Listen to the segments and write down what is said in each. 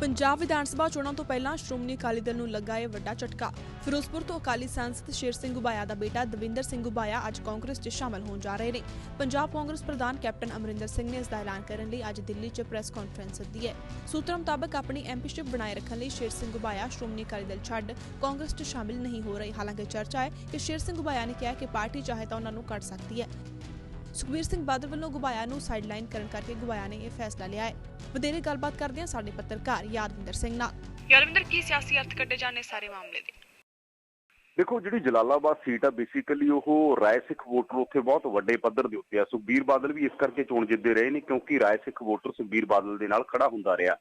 ਪੰਜਾਬ ਵਿਧਾਨ ਸਭਾ ਚੋਣਾਂ ਤੋਂ ਪਹਿਲਾਂ ਸ਼੍ਰੋਮਣੀ ਅਕਾਲੀ ਦਲ ਨੂੰ ਲੱਗਾ ਇਹ ਵੱਡਾ ਝਟਕਾ। ਫਿਰੋਜ਼ਪੁਰ ਤੋਂ ਅਕਾਲੀ ਸੰਸਦ ਸ਼ੇਰ ਸਿੰਘ ਗੁਬਾਇਆ ਦਾ ਬੇਟਾ ਦਵਿੰਦਰ ਸਿੰਘ ਗੁਬਾਇਆ ਅੱਜ ਕਾਂਗਰਸ 'ਚ ਸ਼ਾਮਲ ਹੋਣ ਜਾ ਰਹੇ ਨੇ। ਪੰਜਾਬ ਕਾਂਗਰਸ ਪ੍ਰਧਾਨ ਕੈਪਟਨ ਅਮਰਿੰਦਰ ਸਿੰਘ ਨੇ ਇਸ ਦਾ ਐਲਾਨ ਕਰਨ ਲਈ ਅੱਜ ਦਿੱਲੀ 'ਚ ਪ੍ਰੈਸ ਕਾਨਫਰੰਸ ਸੱਦੀ ਹੈ। ਸੂਤਰਾਂ ਮੁਤਾਬਕ ਆਪਣੀ ਐਮਪੀਸ਼ਿਪ ਬਣਾਏ ਰੱਖਣ ਲਈ ਸ਼ੇਰ ਸਿੰਘ ਗੁਬਾਇਆ ਸ਼੍ਰੋਮਣੀ ਅਕਾਲੀ ਦਲ ਛੱਡ ਕਾਂਗਰਸ 'ਚ ਸ਼ਾਮਿਲ ਨਹੀਂ ਹੋ ਰਹੀ। ਹਾਲਾਂਕਿ ਚਰਚਾ ਹੈ ਕਿ ਸ਼ੇਰ ਸਿੰਘ ਉਬਾਇਆ ਨੇ ਕਿਹਾ ਕਿ ਪਾਰਟੀ ਚਾਹੇ ਤਾਂ ਉਹਨਾਂ ਨੂੰ ਕੱਢ ਸਕਦੀ ਹੈ। ਸੁਖਬੀਰ ਸਿੰਘ ਬਾਦਲ ਵੱਲੋਂ ਗੁਬਾਇਆ ਨੂੰ ਸਾਈਡਲਾਈਨ ਕਰਨ ਕਰਕੇ ਗੁਬਾਇਆ ਨੇ ਇਹ ਫੈਸਲਾ ਲਿਆ ਹੈ। ਵਧੇਰੇ ਗੱਲਬਾਤ ਕਰਦੇ ਹਾਂ ਸਾਡੇ ਪੱਤਰਕਾਰ ਯਾਦਵਿੰਦਰ ਸਿੰਘ ਨਾਲ। ਯਾਦਵਿੰਦਰ ਕੀ ਸਿਆਸੀ ਅਰਥ ਕੱਢੇ ਜਾਣੇ ਸਾਰੇ ਮਾਮਲੇ ਦੇ? ਦੇਖੋ ਜਿਹੜੀ ਜਲਾਲਾਬਾਦ ਸੀਟ ਆ ਬੇਸਿਕਲੀ ਉਹ ਰਾਏ ਸਿੱਖ ਵੋਟਰ ਉੱਥੇ ਬਹੁਤ ਵੱਡੇ ਪੱਧਰ ਦੇ ਉੱਤੇ ਆ। ਸੁਖਬੀਰ ਬਾਦਲ ਵੀ ਇਸ ਕਰਕੇ ਚੋਣ ਜਿੱਤਦੇ ਰਹੇ ਨੇ ਕਿਉਂਕਿ ਰਾਏ ਸਿੱਖ ਵੋਟਰ ਸੁਖਬੀਰ ਬਾਦਲ ਦੇ ਨਾਲ ਖੜਾ ਹੁੰਦਾ ਰਿਹਾ।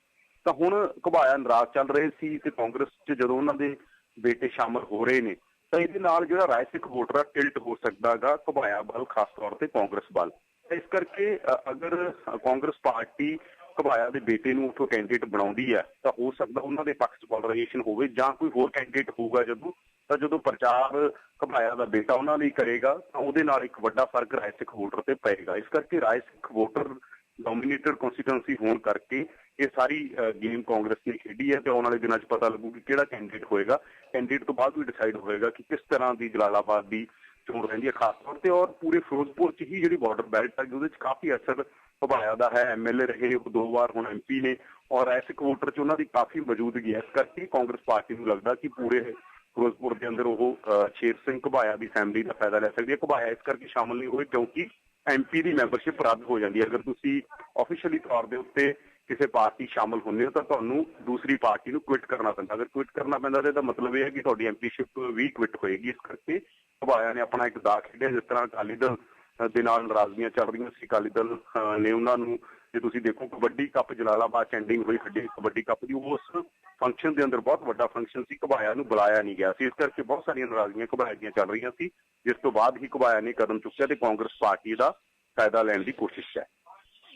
ਤਾਂ ਹੁਣ ਘਬਾਇਆ ਨਾਰਾਜ਼ ਚੱਲ ਰਹੇ ਸੀ ਤੇ ਕਾਂਗਰਸ 'ਚ ਜਦੋਂ ਉਹਨਾਂ ਦੇ ਬੇਟੇ ਸ਼ਾਮਲ ਹੋ ਰਹੇ ਨੇ ਤਾਂ ਇਹਦੇ ਨਾਲ ਜਿਹੜਾ ਰਾਏ ਸਿੱਖ ਵੋਟਰ ਆ ਟਿਲਟ ਹੋ ਸਕਦਾਗਾ ਘਬਾਇਆ ਵੱਲ ਖਾਸ ਤੌਰ ਤੇ ਕਾਂਗਰਸ ਵੱਲ ਤਾਂ ਇਸ ਕਰਕੇ ਅਗਰ ਕਾਂਗਰਸ ਪਾਰਟੀ ਘਬਾਇਆ ਦੇ ਬੇਟੇ ਨੂੰ ਉੱਥੋਂ ਕੈਂਡੀਡੇਟ ਬਣਾਉਂਦੀ ਹੈ, ਤਾਂ ਹੋ ਸਕਦਾ ਉਹਨਾਂ ਦੇ ਪੱਖ 'ਚ ਪੋਲਰਾਈਜੇਸ਼ਨ ਹੋਵੇ ਜਾਂ ਕੋਈ ਹੋਰ ਕੈਂਡੀਡੇਟ ਹੋਊਗਾ ਜਦੋਂ, ਤਾਂ ਜਦੋਂ ਪ੍ਰਚਾਰ ਘਬਾਇਆ ਦਾ ਬੇਟਾ ਉਹਨਾਂ ਲਈ ਕਰੇਗਾ, ਤਾਂ ਉਹਦੇ ਨਾਲ ਇੱਕ ਵੱਡਾ ਫ਼ਰਕ ਰਾਏ ਸਿੱਖ ਵੋਟਰ ਤੇ ਪਏਗਾ। ਇਸ ਕਰਕੇ Rai Sikh voter dominated constituency ਹੋਣ ਕਰਕੇ ਇਹ ਸਾਰੀ ਗੇਮ ਕਾਂਗਰਸ ਨੇ ਖੇਡੀ ਹੈ ਤੇ ਆਉਣ ਵਾਲੇ ਦਿਨਾਂ 'ਚ ਪਤਾ ਲੱਗੂ ਕਿ ਕਿਹੜਾ ਕੈਂਡੀਡੇਟ ਹੋਏਗਾ। ਕੈਂਡੀਡੇਟ ਤੋਂ ਬਾਅਦ ਵੀ ਡਿਸਾਈਡ ਹੋਏਗਾ ਕਿ ਕਿਸ ਤਰ੍ਹਾਂ ਦੀ ਜਲਾਲਾਬਾਦ ਦੀ ਚੋਣ ਰਹਿੰਦੀ ਹੈ, ਖਾਸ ਤੌਰ ਤੇ ਔਰ ਪੂਰੇ ਫਿਰੋਜ਼ਪੁਰ 'ਚ ਹੀ ਜਿਹੜੀ ਬਾਰਡਰ ਬੈਲਟ ਹੈ ਉਹਦੇ 'ਚ ਕਾਫੀ ਅਸਰ ਭਵਾਇਆ ਦਾ ਹੈ। ਐਮਐਲਏ ਰਹੇ ਦੋ ਵਾਰ ਹੁਣ ਐਮਪੀ ਨੇ ਔਰ ਐਸਿਕ ਵੋਟਰ 'ਚ ਉਹਨਾਂ ਦੀ ਕਾਫੀ ਮੌਜੂਦਗੀ ਹੈ। ਇਸ ਕਰਕੇ ਕਾਂਗਰਸ ਪਾਰਟੀ ਨੂੰ ਲੱਗਦਾ ਕਿ ਪੂਰੇ ਫਿਰੋਜ਼ਪੁਰ ਦੇ ਅੰਦਰ ਉਹ ਸ਼ੇਰ ਸਿੰਘ ਘਬਾਇਆ ਦੀ ਫੈਮਿਲੀ ਦਾ ਫਾਇਦਾ ਲੈ ਸਕਦੀ ਹੈ। ਘਬਾਇਆ ਇਸ ਕਰਕੇ ਸ਼ਾਮਲ ਨਹੀਂ ਹੋਏ ਕਿਉਂਕਿ ਐਮਪੀ ਦੀ ਮੈਂਬਰਸ਼ਿਪ ਰੱਦ ਹੋ ਜਾਂਦੀ ਹੈ। ਅਗਰ ਤੁਸੀਂ ਆਫੀਸ਼ੀਅਲੀ ਤੌਰ ਦੇ ਉੱਤੇ ਕਿਸੇ ਪਾਰਟੀ ਸ਼ਾਮਲ ਹੁੰਦੇ ਹੋ ਤਾਂ ਤੁਹਾਨੂੰ ਦੂਸਰੀ ਪਾਰਟੀ ਨੂੰ ਕੁਇਟ ਕਰਨਾ ਪੈਂਦਾ। ਅਗਰ ਕੁਇਟ ਕਰਨਾ ਪੈਂਦਾ ਤਾਂ ਮਤਲਬ ਇਹ ਹੈ ਕਿ ਤੁਹਾਡੀ ਐਮਪੀਸ਼ਿਪ ਵੀ ਕੁਇਟ ਹੋਏਗੀ। ਇਸ ਕਰਕੇ ਘਬਾਇਆ ਨੇ ਆਪਣਾ ਇੱਕ ਦਾ ਖੇਡਿਆ, ਜਿਸ ਤਰ੍ਹਾਂ ਅਕਾਲੀ ਦਲ ਦੇ ਨਾਲ ਨਾਰਾਜ਼ਗੀਆਂ ਚੱਲ ਰਹੀਆਂ ਸੀ। ਅਕਾਲੀ ਦਲ ਨੇ ਉਹਨਾਂ ਨੂੰ, ਜੇ ਤੁਸੀਂ ਦੇਖੋ, ਕਬੱਡੀ ਕੱਪ ਜਲਾਲਾਬਾਦ ਚ ਐਂਡਿੰਗ ਹੋਈ ਖੱਡੀ ਕਬੱਡੀ ਕੱਪ ਦੀ। ਉਸ ਫੰਕਸ਼ਨ ਦੇ ਅੰਦਰ ਬਹੁਤ ਵੱਡਾ ਫੰਕਸ਼ਨ ਸੀ। ਘਬਾਇਆ ਨੂੰ ਬੁਲਾਇਆ ਨਹੀਂ ਗਿਆ ਸੀ। ਇਸ ਕਰਕੇ ਬਹੁਤ ਸਾਰੀਆਂ ਨਾਰਾਜ਼ਗੀਆਂ ਘਬਾਇਆ ਦੀਆਂ ਚੱਲ ਰਹੀਆਂ ਸੀ। ਜਿਸ ਤੋਂ ਬਾਅਦ ਹੀ ਘਬਾਇਆ ਨੇ ਕਦਮ ਚੁੱਕਿਆ ਤੇ ਕਾਂਗਰਸ ਪਾਰਟੀ ਦਾ ਫਾਇਦਾ ਲੈਣ ਦੀ ਕੋਸ਼ਿਸ਼ ਹੈ।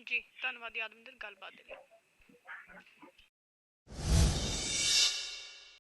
ਜੀ ਧੰਨਵਾਦ ਯਾਦਵਿੰਦਰ ਗੱਲਬਾਤ ਦੇ ਲਈ।